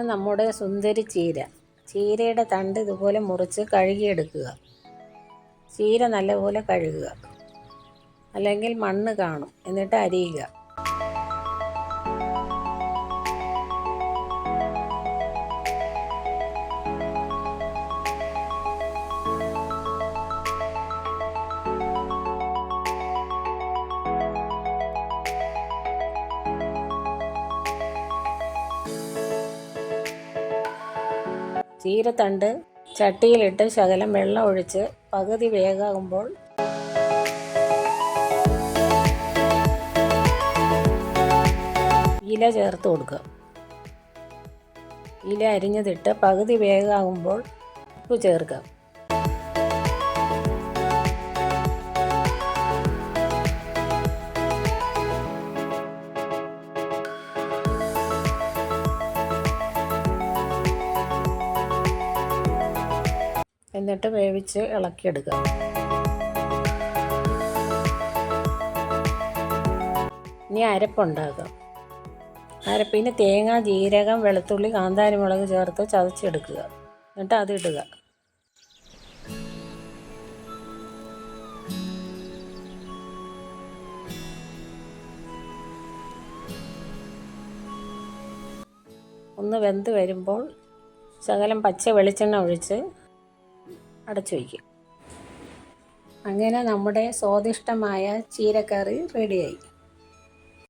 നമ്മുടെ സുന്ദരി ചീര. ചീരയുടെ തണ്ട് ഇതുപോലെ മുറിച്ച് കഴുകിയെടുക്കുക. ചീര നല്ലപോലെ കഴുകുക. അല്ലെങ്കിൽ മണ്ണ് കാണും. എന്നിട്ട് അരിയുക. ചീരത്തണ്ട് ചട്ടിയിലിട്ട് ശകലം വെള്ളം ഒഴിച്ച് പകുതി വേകാകുമ്പോൾ ഇല ചേർത്ത് കൊടുക്കുക. ഇല അരിഞ്ഞതിട്ട് പകുതി വേകാകുമ്പോൾ ഉപ്പ് ചേർക്കുക. എന്നിട്ട് വേവിച്ച് ഇളക്കിയെടുക്കുക. ഇനി അരപ്പുണ്ടാക്കാം അരപ്പിന് തേങ്ങ ജീരകം വെളുത്തുള്ളി കാന്താരിമുളക് ചേർത്ത് ചതച്ചെടുക്കുക. എന്നിട്ട് അത് ഇടുക. ഒന്ന് വെന്ത് വരുമ്പോൾ ശകലം പച്ച വെളിച്ചെണ്ണ ഒഴിച്ച് അടച്ചു വയ്ക്കും. അങ്ങനെ നമ്മുടെ സ്വാദിഷ്ടമായ ചീരക്കറി റെഡിയായി